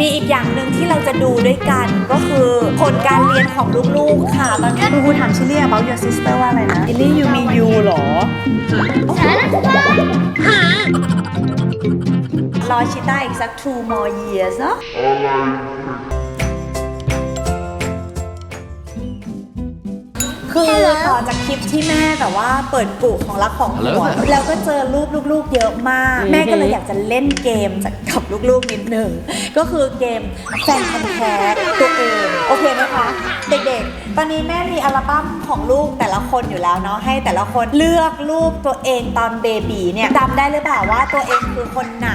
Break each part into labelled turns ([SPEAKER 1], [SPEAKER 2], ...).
[SPEAKER 1] มีอีกอย่างหนึ่งที่เราจะดูด้วยกันก็คือผลการเรียนของลูกๆค่ะตอนนี้คุณครูถามชิลลี่ about your sister ว่าอะไรนะชิลลี่ยูมียูหรอรอชิต้าอีกสัก two more years เนอะ คือต่อจากคลิปที่แม่แบบว่าเปิดกุของรักของหัวแล้วก็เจอรูปลูกๆ เยอะมาก แม่ก็เลยอยากจะเล่นเกมจากกับลูกๆนิดหนึ่งก็คือเกมแฟนพันธ์แท้ตัวเองโอเคไหมคะเด็กๆ ตอนนี้แม่มีอัลบั้มของลูกแต่ละคนอยู่แล้วเนาะให้แต่ละคนเลือกรูปตัวเองตอนเบบีเนี่ยจำได้หรือเปล่าว่าตัวเองคือคนไหน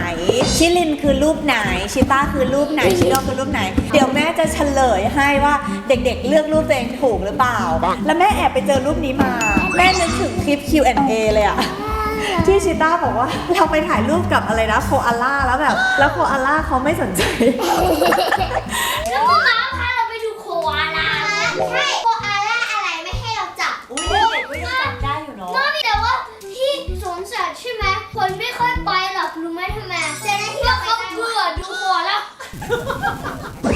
[SPEAKER 1] ชิลินคือรูปไหน ชิต้าคือรูปไหน ชิโร่คือรูปไหน เดี๋ยวแม่จะเฉลยให้ว่าเด็กๆ เลือกรูปตัวเองถูกหรือเปล่า แล้วแม่แอบไปเจอรูปนี้มา แม่นึกถึงคลิป Q&A เลยอะที่ชิต้าบอกว่าเราไปถ่ายรูปกับอะไรนะโคอาล่าแล้วแบบ แล้วโคอาล่าเขาไม่สนใจ
[SPEAKER 2] แล้วก็มาพาเราไปดูโคอาล่าใช่โคอาล่าอะไรไม่ให้เราจับ
[SPEAKER 1] อุ้ยเด็กๆก็ยังจำได้อยู่เนาะ
[SPEAKER 2] ก็มีแต่ว่าที่สวนสัตว์ใช่ไหม คนไม่ค่อยไปหรอกรู้ไหมทำไมแต่ในที่เราเขาเบื่อดูโคอาล่า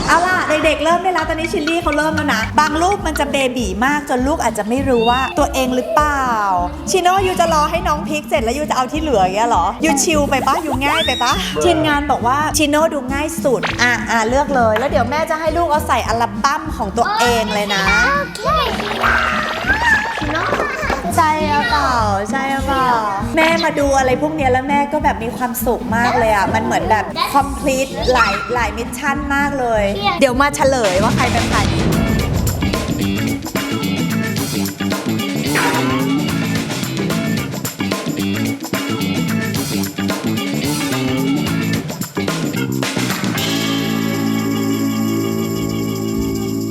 [SPEAKER 1] เอาล่ะเด็กๆเริ่มได้แล้วตอนนี้ชิลลี่เขาเริ่มแล้วนะ บางรูปมันจะเบบีมากจนลูกอาจจะไม่รู้ว่าตัวเองหรือเปล่า ชิโน่ยูจะรอให้น้องพลิกเสร็จแล้วยูจะเอาที่เหลืออย่างเงี้ยเหรอยูชิลไปปะยูง่ายไปปะทีมงานบอกว่าชิโน่ดูง่ายสุดอะอะเลือกเลย แล้วเดี๋ยวแม่จะให้ลูกเอาใส่อัลบั้มของตัวเองเลยนะ
[SPEAKER 2] โอเคเนาะ
[SPEAKER 1] ใช่หรือเปล่าใช่หรือเปล่าแม่มาดูอะไรพวกเนี้ยแล้วแม่ก็แบบมีความสุขมากเลยอะ มันเหมือนแบบ complete หลายหลายมิชชั่นมากเลย เดี๋ยวมาเฉลยว่าใครเป็นใคร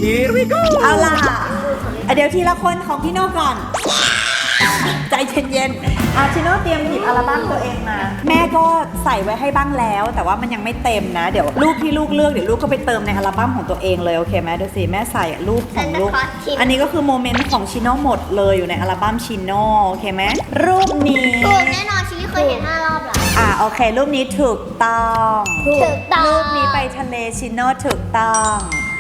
[SPEAKER 3] Here we go
[SPEAKER 1] เอาล่ะอะเดี๋ยวทีละคนของพี่โน่ก่อน ใจเย็นๆอาชิโน่เตรียมหยิบอัลบั้มตัวเองมา แม่ก็ใส่ไว้ให้บ้างแล้ว แต่ว่ามันยังไม่เต็มนะ เดี๋ยวรูปที่ลูกเลือกเดี๋ยวลูกก็ไปเติมในอัลบั้มของตัวเองเลยโอเคไหมดูสิแม่ใส่รูปของลูกอันนี้ก็คือโมเมนต์ของชิโน่หมดเลยอยู่ในอัลบั้มชิโน่โอเคไหมรูปนี้
[SPEAKER 2] ถูกแน่นอนชิลลี่เคยเห็นห้ารอบแล้ว
[SPEAKER 1] อ่าโอเค รูปนี้ถูกต้อง
[SPEAKER 2] ถูกต้อง
[SPEAKER 1] รูปนี้ไปทะเลชิโน่ถูกต้อง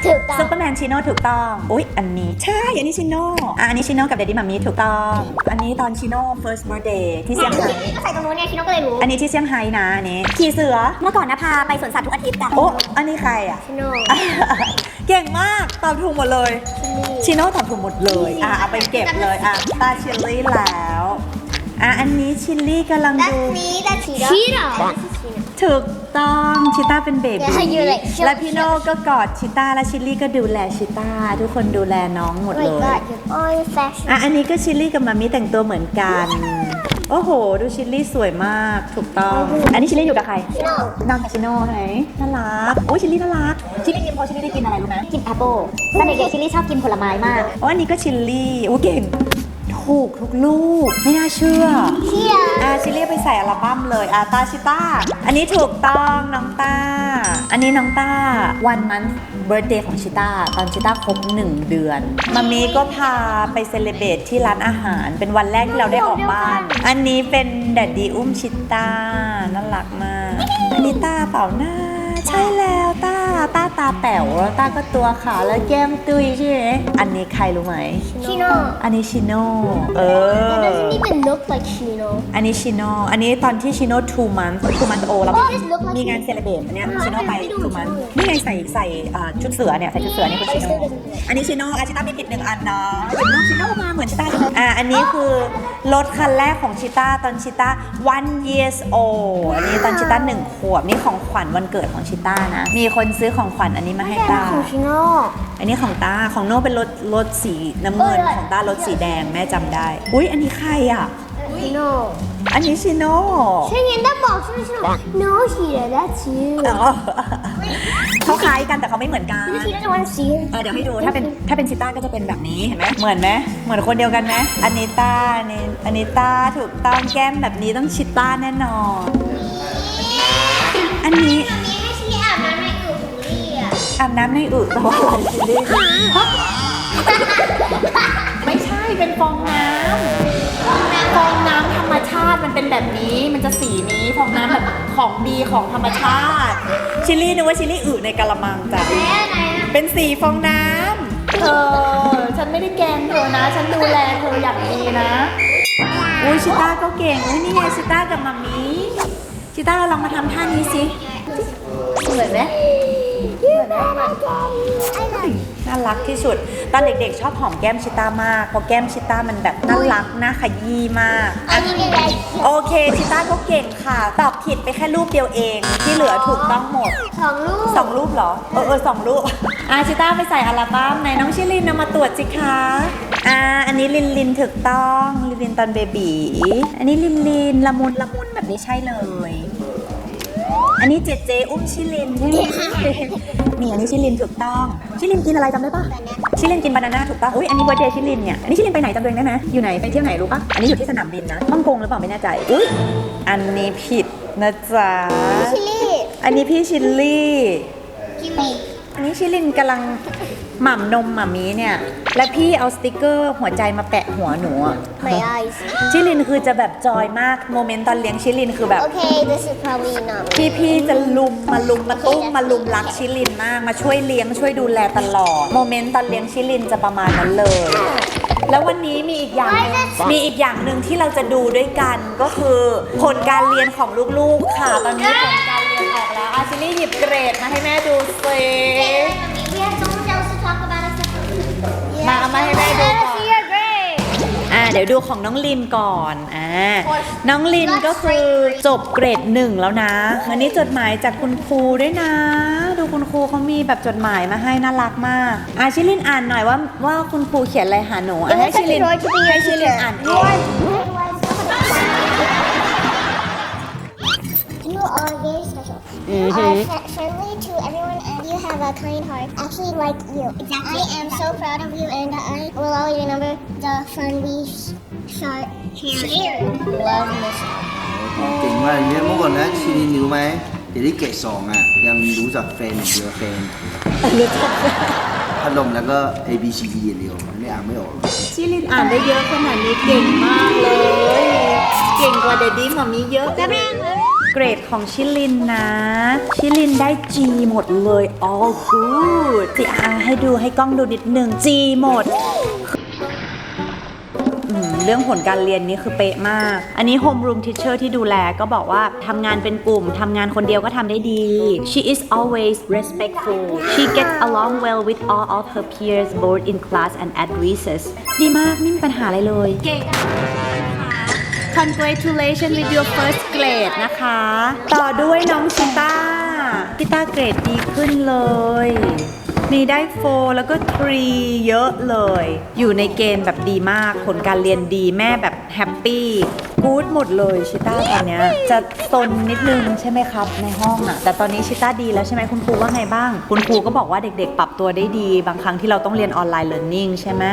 [SPEAKER 2] ถูกต้อง
[SPEAKER 1] ซุปเปอร์แมนชิโน่ถูกต้อง อุ๊ย อันนี้ใช่ อันนี้ชิโน่อะอันนี้ชิโน่กับเดดดี้มัมมี่ถูกต้อง อันนี้ตอนชิโน่ first birthday ที่เซี่ยงไฮ้
[SPEAKER 2] ก็ใส่ตรงนู้นเนี่ยชิโน่ก็เลยรู้
[SPEAKER 1] อันนี้ที่เซี่ยงไฮ้นะอันนี้ขี่เสือ
[SPEAKER 4] เมื่อก่อนนะพาไปสวนสัตว์ทุกอาทิตย์อะ
[SPEAKER 1] โอ้อันนี้ใครอะ
[SPEAKER 2] ชิโน่
[SPEAKER 1] เก่งมาก ตอบถูกหมดเลย ชิโน่ตอบถูกหมดเลย อะเอาไปเก็บเลย อะตาชิลลี่แล้ว อะอันนี้ชิลลี่กำลัง
[SPEAKER 2] ด้าน
[SPEAKER 1] ดู
[SPEAKER 2] นี้ ด้านชีโน่ชีโน่
[SPEAKER 1] ถูกต้องชิต้าเป็นเบ
[SPEAKER 2] เดี๋
[SPEAKER 1] บี
[SPEAKER 2] ยวให้ยืนเลย
[SPEAKER 1] และพี่โน่ก็กอดชิต้าและชิลลี่ก็ดูแลชิต้าทุกคนดูแลน้องหมด
[SPEAKER 2] โอ้
[SPEAKER 1] เลย
[SPEAKER 2] ก็อยู่โอ้ยแฟชั่น
[SPEAKER 1] อะอันนี้ก็ชิลลี่กับมามิแต่งตัวเหมือนกัน โอ้โห ดูชิลลี่สวยมากถูกต้อง อันนี้ชิลลี่อยู่กับใคร
[SPEAKER 2] ชิโน่
[SPEAKER 1] นอนกับชิโน่ไหนน่ารักโอ้ยชิลลี่น่ารักชิลลี่กินพอชิลลี่ได้กินอะไรรู้ไหม
[SPEAKER 4] กินแอปเปิลตอนเด็กๆชิลลี่ชอบกินผลไม้มาก
[SPEAKER 1] อ๋ออันนี้ก็ชิลลี่โอ้เก่ง ถูกทุกลูก ไม่น่าเชื่อ
[SPEAKER 2] เชียร์
[SPEAKER 1] อะชิลลี่ไปใส่อัลบั้มเลยอะตาชิต้า อันนี้ถูกต้องน้องต้า อันนี้น้องต้าวันมันเบิร์ d เดย์ของชิต้าตอนชิต้าครบหนึ่งเดือนมามีก็พาไปเซเลบรตที่ร้านอาหาร เป็นวันแรกที่เราได้ออกบ้าน อันนี้เป็นแดดดี้อุ้มชิต้าน่ารักมากอันนี้ต้าเปล่าหน้า ใช่แล้วต้าต้าตาแป๋วแล้วต้าก็ตัวขาวแล้วแก้มตุยใช่ไหมอันนี้ใครรู้ไหม
[SPEAKER 2] ชิโน่
[SPEAKER 1] อันนี้ชิโน่เออ
[SPEAKER 2] It doesn't even look like Chino
[SPEAKER 1] อันนี้ชิโนอันนี้ตอนที่ชิโน่ two months two months old แล้ว
[SPEAKER 2] Oh, this look like
[SPEAKER 1] มีงานเซเลบรตอันเนี้ยชิโน่ไป
[SPEAKER 2] ไม่ดู
[SPEAKER 1] two months นี่ไงใส่ใส่อ่าชุดเสือเนี่ยใส่ชุดเสือนี่คือชิโน่
[SPEAKER 2] ไม่ดู
[SPEAKER 1] อันนี้ชิโน่อาชิต้าไม่ผิดหนึ่งอันเนาะเห็นรูปชิโน่มาเหมือน ชิต้าเลยอ่าอันนี้คือรถคันแรกของชิต้าตอนชิต้า one years old อันนี้ตอนชิต้าหนึ่งขวบนี่ของขวัญวันเกิดของชิต้านะ มีคนซื้อของขวัญอันนี้มาให้ต้า
[SPEAKER 2] ของชิโน่
[SPEAKER 1] อันนี้ของต้าของโน่เป็นรถรถสีน้ำเงิน
[SPEAKER 2] เออ
[SPEAKER 1] ของต้ารถสีแดงแม่จำได้ อุ้ยอันนี้ใครอะ
[SPEAKER 2] ชิโน่
[SPEAKER 1] อันนี้ชิโน่
[SPEAKER 2] ใช่ไงได้บอกใช่ไหมชิโน่ No Chino that's you
[SPEAKER 1] อ๋อเขาคล้ายกันแต่เขาไม่เหมือนกัน
[SPEAKER 2] Chino doesn't want to see it
[SPEAKER 1] เออเดี๋ยวให้ดูถ้าเป็นถ้าเป็นชิต้าก็จะเป็นแบบนี้เห็นไหมเหมือนไหมเหมือนคนเดียวกันไหมอันนี้ต้าอันนี้อันนี้ต้าถูกต้องแก้มแบบนี้ต้องชิต้าแน่นอน อันนี้
[SPEAKER 2] อันนี้ให้ชี้อาบน้ำในอึของลี่อะ
[SPEAKER 1] อาบน้ำในอึแต่ว่าอะไรชิลลี่ไม่ใช่เป็นฟองน้ำฟองน้ำธ รรมรมชาติมันเป็นแบบนี้ มันจะสีนี้ฟองน้ำแบบของดีของธรรมชาติ ชิลลี่นึกว่าชิลลี่อึในกะละมังจ้ะ
[SPEAKER 2] ไหนอะไหนอะ
[SPEAKER 1] เป็นสีฟองน้ำเธอฉันไม่ได้แกล้งเธอนะ ฉันดูแลเธออย่างดีนะอุ้ยชิต้าก็เก่งอุ้ยนี่ไงชิต้ากับมามีชิต้าเราลองมาทำท่านี้สิเหมือนไหมน่ารักที่สุด ตอนเด็กๆ ชอบหอมแก้มชิต้ามากเพราะแก้มชิต้ามันแบบน่ารักน่าขยี้มาก
[SPEAKER 2] อันนี้เป็นอะไร
[SPEAKER 1] โอเคชิต้าก็เก่งค่ะตอบผิดไปแค่รูปเดียวเอง ที่เหลือถูกต้องหมด
[SPEAKER 2] สองลูก
[SPEAKER 1] สองรูปเหรอ เออเออสองรูปอาชิต้าไปใส่อัลบั้มไหนน้องชิลินนำมาตรวจสิคะอ่าอันนี้ลินลินถูกต้องลินลินตอนเบบีอันนี้ลินลินละมุนละมุนแบบนี้ใช่เลย อันนี้เจเจอุ้มชิลินใช่ไหมนี่อันนี้ชิลินถูกต้อง ชิลินกินอะไรจำได้ปะชิลินกินบานาน่าถูกต้องอุ้ยอันนี้เบอร์เดย์ชิลินเนี่ย อันนี้ชิลินไปไหนจำตัวเองได้ไหมอยู่ไหนไปเที่ยวไหนรู้ปะอันนี้อยู่ที่สนามบินนะฮ่องกงหรือเปล่าไม่แน่ใจอุ้ยอันนี้ผิดนะจ๊ะ
[SPEAKER 2] ชิลลี่
[SPEAKER 1] อันนี้พี่ชิลลี่
[SPEAKER 2] กิมมี่
[SPEAKER 1] อันนี้ชิลินกำลัง หม่ำนมหม่ำมีเนี่ย และพี่เอาสติกเกอร์หัวใจมาแปะหัวหนูอะ
[SPEAKER 2] My eyes
[SPEAKER 1] ชิลินคือจะแบบจอยมากโมเมนต์ตอนเลี้ยงชิลินคือแบบ
[SPEAKER 2] Okay this is probably not
[SPEAKER 1] พี่พี่ๆจะลุมมาลุมมาตุ้มมาลุมรักชิลินมาก มาช่วยเลี้ยงช่วยดูแลตลอดโมเมนต์ตอนเลี้ยงชิลินจะประมาณนั้นเลย แล้ววันนี้มีอีกอย่างหนึ่งมีอีกอย่างหนึ่งที่เราจะดูด้วยกันก็คือผลการเรียนของลูกๆค่ะ ตอนนี้ผลการเรียนออกแล้วอาชิลี่หยิบเกรดมาให้แม่ดูสิ มาเอามาให้แม่ดูก่อน
[SPEAKER 2] see your grade
[SPEAKER 1] อ่าเดี๋ยวดูของน้องลินก่อน อ่า น้องลินก็คือจบเกรดหนึ่งแล้วนะ อันนี้จดหมายจากคุณครูด้วยนะ ดูคุณครูเขามีแบบจดหมายมาให้น่ารักมาก อ่าชิลินอ่านหน่อยว่าว่าคุณครูเขียนอะไรหาหนูอะให้ชิลินให้ชิลินอ่านเอง
[SPEAKER 5] You are very special. You are fr- friendly to everyone and you have a kind heart. Actually, like you. Exactly. I am so proud of you and I will always remember the fun we sh- shot shared. Love Miss.
[SPEAKER 3] เก่งมากอย่างเงี้ยเมื่อก่อนนะชิลินรู้ไหมเดี๋ยวที่เกรดสองอะยังรู้จักเฟรนอย่างเดียวเฟรน
[SPEAKER 1] รู้จัก
[SPEAKER 3] พัดลมแล้วก็ A B C D อย่างเดียวมันไม่อ่านไม่ออกหรอก
[SPEAKER 1] ชิลินอ่านได้เยอะขนาดนี้เก่งมากเลย เก่งกว่าเดดดี้หมามีเยอะ เกรดของชิลินนะ ชิลินได้ G หมดเลย all good สิอาให้ดูให้กล้องดูนิดหนึ่ง G หมดเรื่องผลการเรียนนี้คือเป๊ะมาก อันนี้ homeroom teacher ที่ดูแลก็บอกว่าทำงานเป็นกลุ่มทำงานคนเดียวก็ทำได้ดี she is always respectful she gets along well with all of her peers both in class and at recess ดีมากไม่มีปัญหาอะไรเลย เก่ง Congratulations with your first grade นะคะ ต่อด้วยน้องชิต้าชิต้าเกรดดีขึ้นเลย มีได้ 4 แล้วก็ 3 เยอะเลย อยู่ในเกณฑ์แบบดีมาก ผลการเรียนดีแม่แบบแฮปปี้ กู๊ดหมดเลยชิต้าตอนเนี้ยจะซนนิดนึงใช่ไหมครับ ในห้องอะแต่ตอนนี้ชิต้าดีแล้วใช่ไหมคุณครูว่าไงบ้าง คุณครูก็บอกว่าเด็กๆ ปรับตัวได้ดี บางครั้งที่เราต้องเรียนออนไลน์เรียนนิ่งใช่ไหม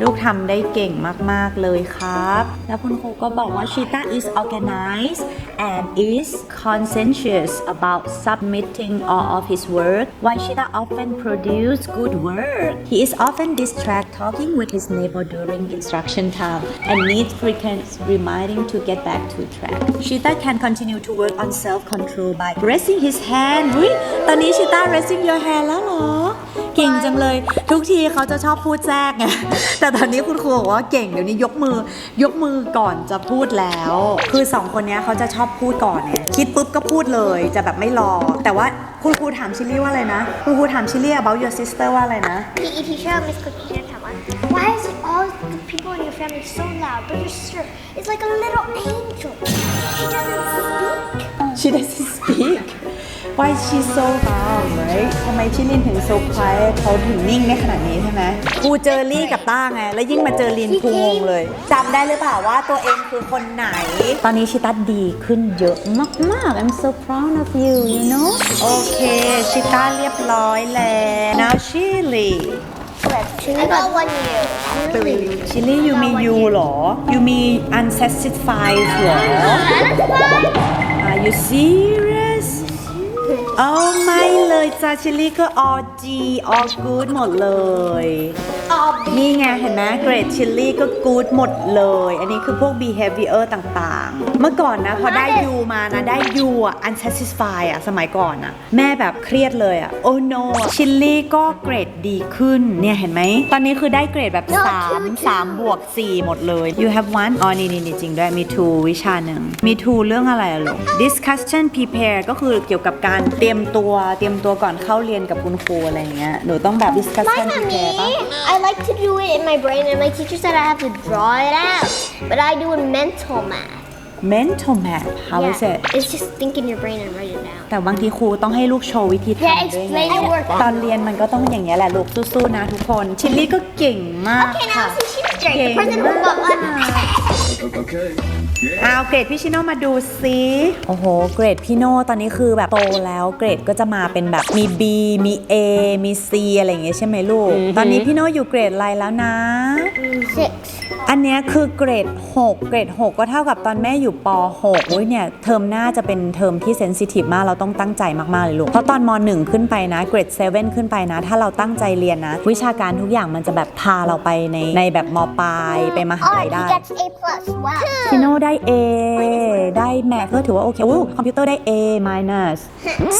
[SPEAKER 1] ลูกทำได้เก่งมากๆเลยครับ แล้วคุณครูก็บอกว่าชิต้า is organized and is conscientious about submitting all of his work while Shita often produce good work he is often distracted talking with his neighbor during instruction time and needs frequent reminding to get back to track Shita can continue to work on self-control by raising his hand อุ๊ยตอนนี้ Shita raising your hand แล้วเหรอ เก่งจังเลย ทุกทีเขาจะชอบพูดแทรกไง แต่ตอนนี้คุณครูบอกว่าเก่ง เดี๋ยวนี้ยกมือ ยกมือก่อนจะพูดแล้ว คือสองคนเนี้ยเขาจะชอบพูดก่อนไงคิดปุ๊บก็พูดเลย จะแบบไม่รอ แต่ว่าคุณครูถามชิลลี่ว่าอะไรนะ คุณครูถามชิลลี่ about your sister ว่าอะไรนะ
[SPEAKER 5] PE teacher, Miss Cookie teacher, tell us. Why is it all the people in your family so loud, but your sister is like a little angel? She doesn't speak.
[SPEAKER 1] she doesn't speak why is she so calm right ทำไมชิลินถึง so quiet เขาถึงนิ่งไดขนาดนี้ใช่ไหมครูเจอลี่กับต้าไง แล้วยิ่งมาเจอลินพูงงเลยจำได้หรือเปล่าว่าตัวเองคือคนไหน ตอนนี้ชิต้าดีขึ้นเยอะมาก ๆ I'm so proud of you you know โอเค ชิต้าเรียบร้อยแล้ว now Chili
[SPEAKER 5] I got one year.
[SPEAKER 1] ชิลลี่ยูมียูเหรอ ยูมี unsatisfied เหรอ Are you serious เอ้าไม่เลยจ้าชิลลี่ก็ all G all good หมดเลยนี่ไงเห็นไหมเกรดชิลลี่ก็ good หมดเลย อันนี้คือพวก behavior ต่างๆ เมื่อก่อนนะพอได้ U มานะได้ U อะ unsatisfied อะสมัยก่อนอะ แม่แบบเครียดเลยอะ oh no ชิลลี่ก็เกรดดีขึ้น เนี่ยเห็นไหม ตอนนี้คือได้เกรดแบบ 3 3 บวก 4 หมดเลย you have one อ๋อนี่นี่นี่จริงด้วยมี two วิชาหนึ่งมี two เรื่องอะไรอะลูก discussion prepare ก็คือเกี่ยวกับการเตรียมตัวเตรียมตัวก่อนเข้าเรียนกับคุณครูอะไรอย่างเงี้ยหนูต้องแบบ discussion
[SPEAKER 5] My
[SPEAKER 1] prepare ปะ
[SPEAKER 5] mommy, I like to do it in my brain, and my teacher said I have to draw it out. But I do in mental math.
[SPEAKER 1] mental math how is it
[SPEAKER 5] It's just think in your brain and write it down.
[SPEAKER 1] แต่บางทีครูต้องให้ลูกโชว์วิธี
[SPEAKER 5] Yeah,
[SPEAKER 1] ทำด้วยไง
[SPEAKER 5] explain your work.
[SPEAKER 1] ตอนเรียนมันก็ต้องอย่างเงี้ยแหละลูกสู้ๆนะทุกคน ชิลลี่ก็เก่งมาก
[SPEAKER 5] Okay,
[SPEAKER 1] ค่ะ
[SPEAKER 5] now see, she was great. The
[SPEAKER 1] Okay,
[SPEAKER 5] person who got one.
[SPEAKER 6] Okay.
[SPEAKER 1] เอาเกรดพี่ชิโน่มาดูซิโอ้โห เกรดพี่โน่ตอนนี้คือแบบโตแล้วเกรดก็จะมาเป็นแบบมี B มี A มี C อะไรอย่างเงี้ยใช่ไหมลูกตอนนี้พี่โน่อยู่เกรดอะไรแล้วนะ
[SPEAKER 5] Six.
[SPEAKER 1] อันเนี้ยคือเกรด 6 เกรด 6 ก็เท่ากับตอนแม่อยู่ป .6 อุ้ยเนี่ยเทอมหน้าจะเป็นเทอมที่เซนซิทีฟมากเราต้องตั้งใจมาก ๆ เลยลูก เพราะตอนม .1 ขึ้นไปนะเกรด 7 ขึ้นไปนะ ถ้าเราตั้งใจเรียนนะ วิชาการทุกอย่างมันจะแบบพาเราไปในในแบบมปลายไปมหา
[SPEAKER 5] Oh,
[SPEAKER 1] ลัย
[SPEAKER 5] he
[SPEAKER 1] ได้
[SPEAKER 5] gets A plus. Wow.
[SPEAKER 1] ชิโน่ได้ A ได้แมทก็ถือว่าโอเคอู้คอมพิวเตอร์ได้ A minus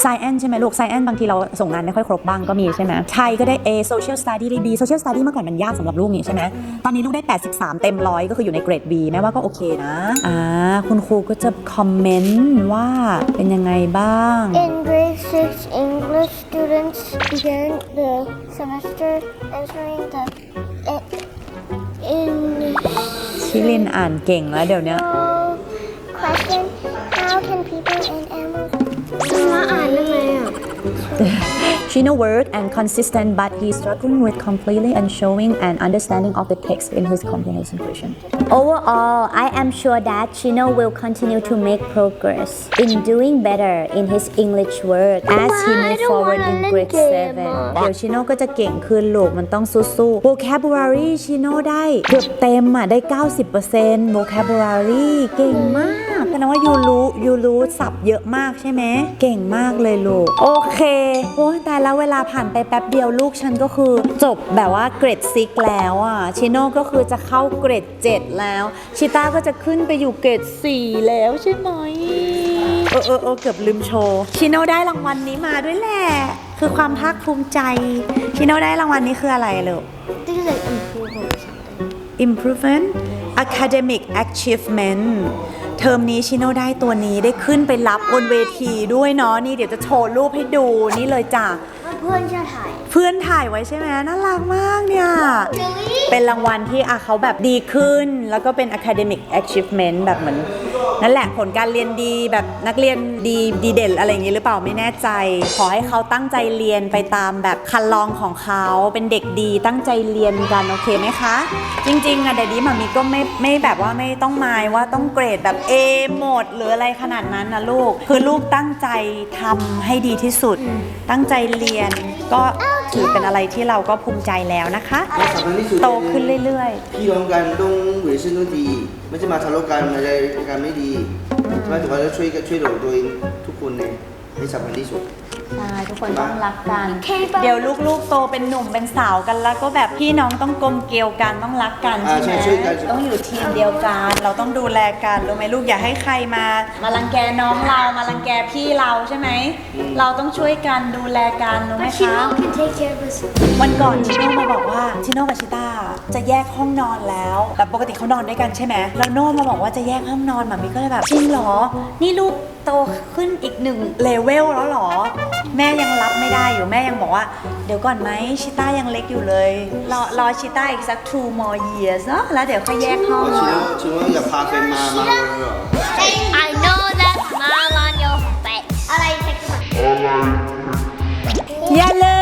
[SPEAKER 1] Science ใช่ไหมลูก Science บางทีเราส่งงานไม่ค่อยครบบ้างก็มีใช่ไหมไทยก็ได้ A Social Study ได้ B Social Study เมื่อก่อนมันยากสำหรับลูกนี่ใช่ไหมตอนนี้ลูกได้ 83 เต็มร้อยก็คืออยู่ในเกรด B แม้ว่าก็โอเคนะอ่าคุณครูก็จะคอมเมนต์ว่าเป็นยังไงบ้าง
[SPEAKER 5] In grade six, English students began the semester answering the in
[SPEAKER 1] ชิลินอ่านเก่งแล้วเดี๋ยวเนี้ย
[SPEAKER 5] question how can people and animals มาอ่านได้ไหมอะ
[SPEAKER 1] She know word and consistent but he's struggling with completely and showing an understanding of the text in his comprehension question
[SPEAKER 4] Overall, I am sure that Chino will continue to make progress in doing better in his English work as he
[SPEAKER 5] I
[SPEAKER 4] moves
[SPEAKER 5] don't
[SPEAKER 4] forward
[SPEAKER 5] wanna
[SPEAKER 4] in
[SPEAKER 5] เล่น
[SPEAKER 4] grade
[SPEAKER 5] เกม
[SPEAKER 4] 7.
[SPEAKER 5] อ่ะ
[SPEAKER 1] เดี๋ยวชิโน่ก็จะเก่งขึ้นลูกมันต้องสู้ๆ vocabulary ชิโน่ได้เกือบเต็มอ่ะ ได้ 90% vocabulary เก่งมาก แสดงว่ายูรู้ยูรู้ศัพท์เยอะมากใช่ไหม เก่งมากเลยลูก โอเคโอ้ยแต่แล้วเวลาผ่านไปแป๊บเดียวลูกฉันก็คือจบแบบว่าเกรดซิกแล้วอะ ชิโน่ก็คือจะเข้าเกรด7แล้ว ชิต้าก็จะขึ้นไปอยู่เกรด4แล้วใช่ไหมเออเออเออเกือบลืมโชว์ ชิโน่ได้รางวัลนี้มาด้วยแหละ คือความภาคภูมิใจ ชิโน่ได้รางวัลนี้คืออะไรลูก
[SPEAKER 5] This is like improvement or something.
[SPEAKER 1] improvement academic achievement เทอมนี้ชิโนได้ตัวนี้ได้ขึ้นไปรับบนเวทีด้วยเนาะนี่เดี๋ยวจะโชว์รูปให้ดูนี่เลยจ้ะ
[SPEAKER 5] เพื่อนจะถ่าย
[SPEAKER 1] เพื่อนถ่ายไว้ใช่ไหมน่ารักมากเนี่ย เป็นรางวัลที่อะเขาแบบดีขึ้น แล้วก็เป็น academic achievement แบบเหมือน นั่นแหละผลการเรียนดีแบบนักเรียนดีดีเด่นอะไรอย่างนี้หรือเปล่าไม่แน่ใจ ขอให้เขาตั้งใจเรียนไปตามแบบคันลองของเขาเป็นเด็กดีตั้งใจเรียนกันโอเคไหมคะ จริงๆอะเดดดี้มามีก็ไม่ไม่แบบว่าไม่ต้องมายว่าต้องเกรดแบบ A หมดหรืออะไรขนาดนั้นนะลูก คือลูกตั้งใจทำให้ดีที่สุด ตั้งใจเรียนก็ถือเป็นอะไรที่เราก็ภูมิใจแล้วนะคะ
[SPEAKER 3] และสำคัญที่สุด
[SPEAKER 1] โตขึ้นเรื่อย
[SPEAKER 3] พี่น้องกันต้องเวอร์ชันต้องดีไม่ใช่มาทะเลาะกันอะไรกันไม่ดีใช่ไหมถือว่าเราช่วยกันช่วยเหลือตัวเองทุกคนเลยนี่สำคัญที่สุด
[SPEAKER 1] ๆ ใช่ทุกคนต้องรักกัน
[SPEAKER 2] เคปะ
[SPEAKER 1] เดี๋ยวลูกๆโตเป็นหนุ่มเป็นสาวกันแล้วก็แบบพี่น้องต้องกลมเกลียวกันต้องรักกัน
[SPEAKER 3] อ่า
[SPEAKER 1] ใช่ไหม
[SPEAKER 3] ใช่ช่วยกัน
[SPEAKER 1] ต้องอยู่ทีมเดียวกัน เราต้องดูแลกันรู้ไหมลูกอย่าให้ใครมา มารังแกน้องเรามารังแกพี่เราใช่ไหมเราต้องช่วยกันดูแลกันรู้ไหม
[SPEAKER 2] But she
[SPEAKER 1] คะ
[SPEAKER 2] know can take care of us.
[SPEAKER 1] วันก่อนชิโน่มาบอกว่าชิโน่กับชิต้าจะแยกห้องนอนแล้วแบบปกติเขานอนด้วยกันใช่ไหมแล้วโน่มาบอกว่าจะแยกห้องนอนหมามิก็เลยแบบจริงเหรอ นี่ลูกโตขึ้นอีกหนึ่งเลเวลแล้วเหรอ แม่ยังรับไม่ได้อยู่แม่ยังบอกว่า เดี๋ยวก่อนไหมชิต้ายังเล็กอยู่เลย รอรอชิต้าอีกสัก two more years เนาะแล้วเดี๋ยวค่อยแยกห้อง
[SPEAKER 3] ชิโน่ชิโน่อย่าพาเฟนมามาเลยเหรอ
[SPEAKER 2] I know that smile on your face. I like อย่า
[SPEAKER 1] ลื